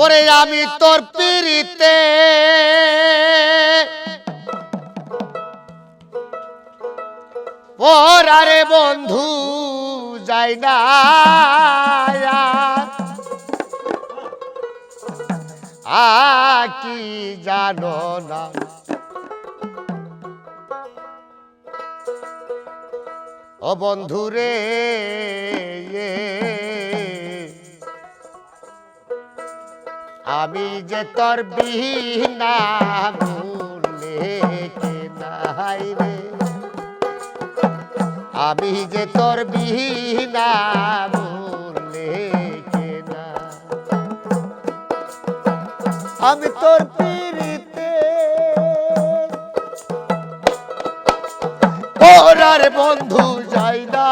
ওরে আমি তোর পিড়িতে। পরারে বন্ধু যাই না। আ কি জানো না। ও বন্ধু রে আমি যে তোর রে। আমি যে তোর না আমি তোর পিড়িতে ওরার বন্ধু যাই না।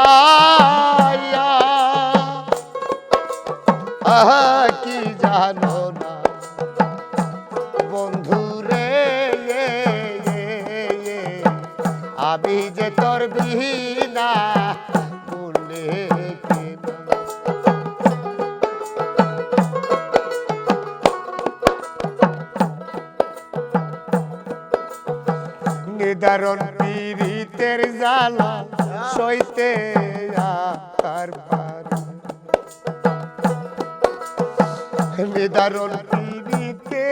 আমি যে তোর বিনা বলে নিদারণ পীড়িতের জ্বালা সইতে আর নিদারণ পীড়িতে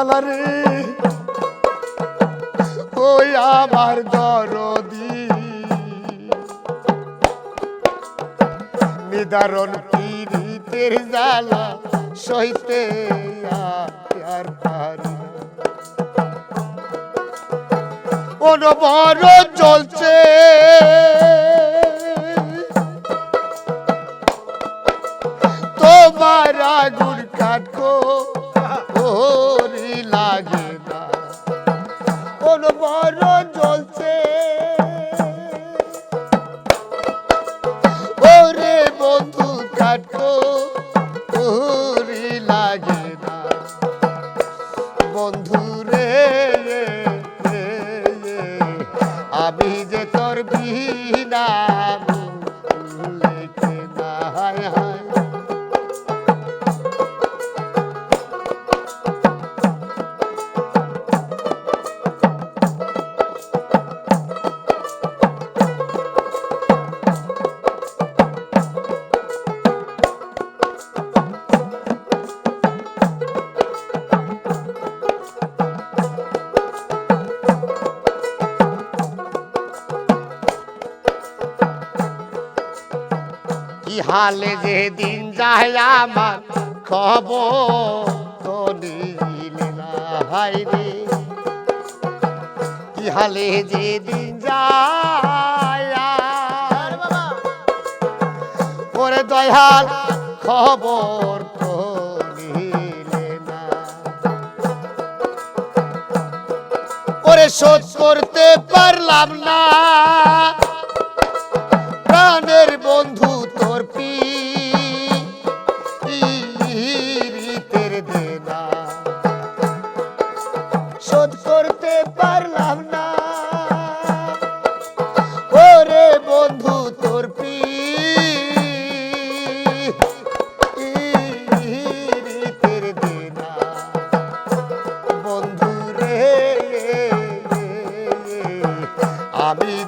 জ্বালা ওই আমার দরদি। নিদারণ পীড়িতের জ্বালা সইতে আর পারি। বড় চলছে আমি যে তোর হালে যে দিন যায় আমার খবর তো কি হালে যে দিন যায় ওরে দয়াল খবর না। শোধ করতে পারলাম না। প্রাণের বন্ধু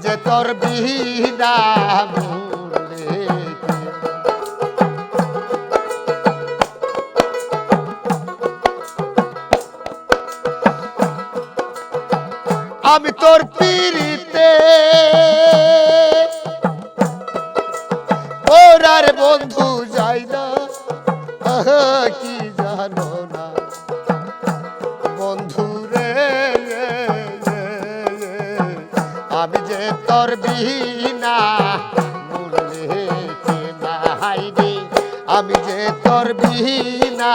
যে তোর ভুলে আমি তোর পিড়িতে ওরার বন্ধু যাই না। কি জানো না। তোর মূল্যে কেনা হাইনি আমি যে তোর বিনা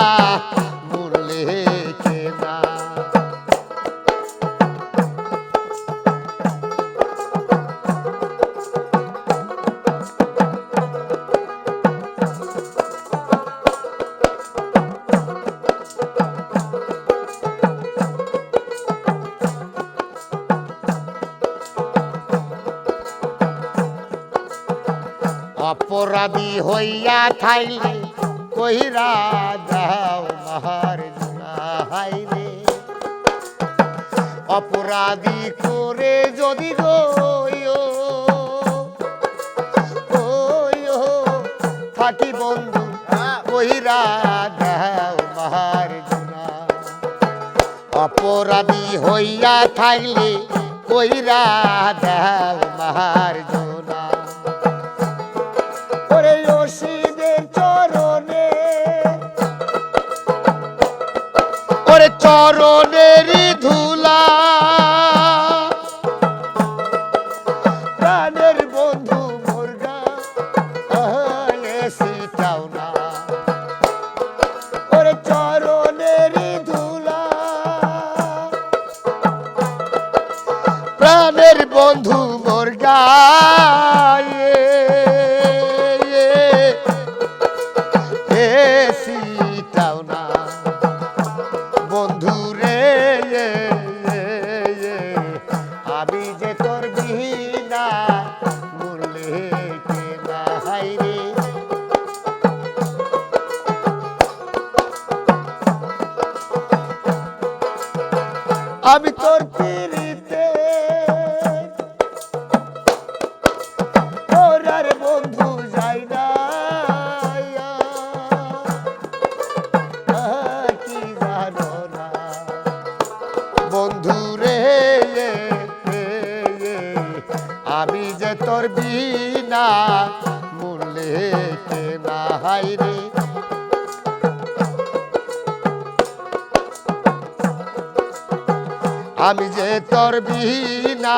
অপরাধী হইয়া থাইলে কহিরা দাও মার হাইরে অপরাধী করে যদি গো থাকি বন্ধু কহিরা দাও মার অপরাধী হইয়া থাকলে কইরা দাও মার ওরে চরণে। ওরে চরণেরই ধুলা। প্রাণের বন্ধু মুরগা সিটাও না। ওরে চরণেরই ধুলা। প্রাণের বন্ধু মোর আমি তোর পিড়িতে। তোর আর বন্ধু যাই না। কি জানো না। বন্ধু রে আমি যে তোর বিনা মূল্যে কেনা হাই আমি যে তোর বিনা